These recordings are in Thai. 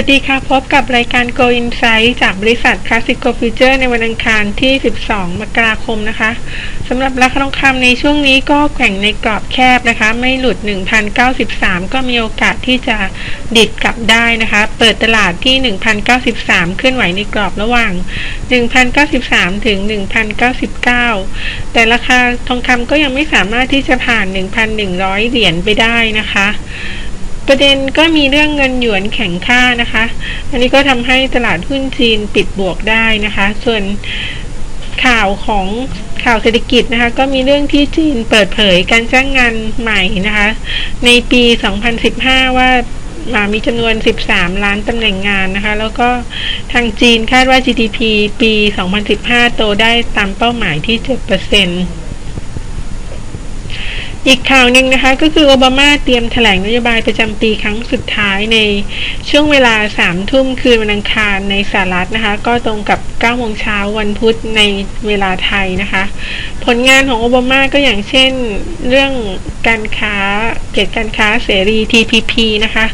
วัสดีค่ะ พบกับรายการ Go Insight จากบริษัท Classical Future ในวันอังคารที่ 12 มกราคมนะคะสำหรับราคาทองคำในช่วงนี้ก็แข่งในกรอบแคบนะคะ ไม่หลุด 1,093 ก็มีโอกาสที่จะดิดกลับได้นะคะ เปิดตลาดที่ 1,093 เคลื่อนไหวในกรอบระหว่าง 1,093 ถึง 1,099 แต่ราคาทองคำก็ยังไม่สามารถที่จะผ่าน 1,100 เหรียญไปได้นะคะ ประเด็นก็มีเรื่องเงินหยวนแข็งค่านะคะ อันนี้ก็ทำให้ตลาดหุ้นจีนปิดบวกได้นะคะ ส่วนข่าวของข่าวเศรษฐกิจนะคะ ก็มีเรื่องที่จีนเปิดเผยการจ้างงานใหม่นะคะ ในปี 2015 ว่ามามีจำนวน 13 ล้านตำแหน่งงานนะคะ แล้วก็ทางจีนคาดว่า GDP ปี 2015 โตได้ตามเป้าหมายที่7%อี อีกข่าวหนึ่งนะคะก็คือโอบามาเตรียมแถลงนโยบายประจำปีครั้งสุดท้ายในช่วงเวลาสามทุ่มคืนวันอังคารในสหรัฐนะคะ ก็ตรงกับ9โมงเช้าวันพุธในเวลาไทยนะคะ ผลงานของโอบามาก็อย่างเช่นเรื่องการค้าเกียรติการค้าเสรี TPP นะคะ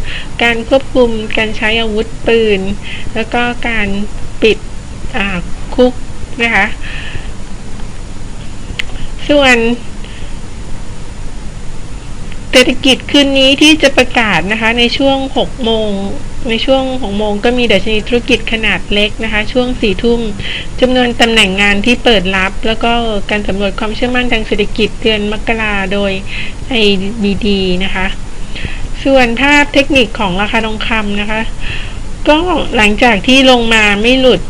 การควบคุมการใช้อาวุธปืน แล้วก็การปิดคุกนะคะ ส่วน เศรษฐกิจคืนนี้ที่จะประกาศนะคะในช่วง 6 โมง ในช่วง 6 โมงก็มีดัชนีธุรกิจขนาดเล็กนะคะ ช่วง 4 ทุ่มจำนวนตำแหน่งงานที่เปิดรับ แล้วก็การสำรวจความเชื่อมั่นทางเศรษฐกิจเดือนมกราโดย IBD นะคะ ส่วนภาพเทคนิคของราคาทองคำนะคะ ก็หลังจากที่ลงมาไม่หลุด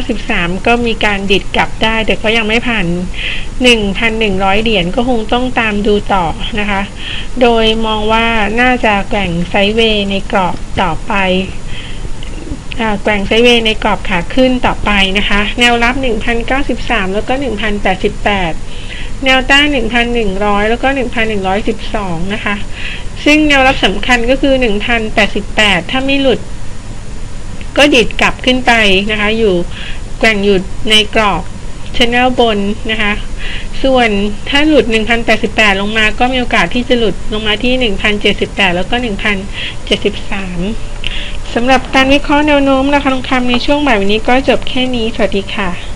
1,093 ก็มีการดิดกลับได้ แต่ก็ยังไม่ผ่าน 1,100 เหรียญก็คงต้องตามดูต่อนะคะ โดยมองว่าน่าจะแกว่งไซเวย์ในกรอบต่อไปแกว่งไซเวย์ในกรอบขาขึ้นต่อไปนะคะ แนวรับ 1,093 แล้วก็ 1,088 แนวต้าน1,100 แล้วก็ 1,112 นะคะ ซึ่งแนวรับสำคัญก็คือ 1,088 ถ้าไม่หลุด ก็ดิดกลับขึ้นไปนะคะ อยู่แกว่งอยู่ในกรอบชแนลบนนะคะ ส่วนถ้าหลุด 1,088 ลงมาก็มีโอกาสที่จะหลุดลงมาที่ 1,078 แล้วก็ 1,073 สำหรับการวิเคราะห์แนวโน้มราคาทองคำในช่วงบ่ายวันนี้ก็จบแค่นี้ สวัสดีค่ะ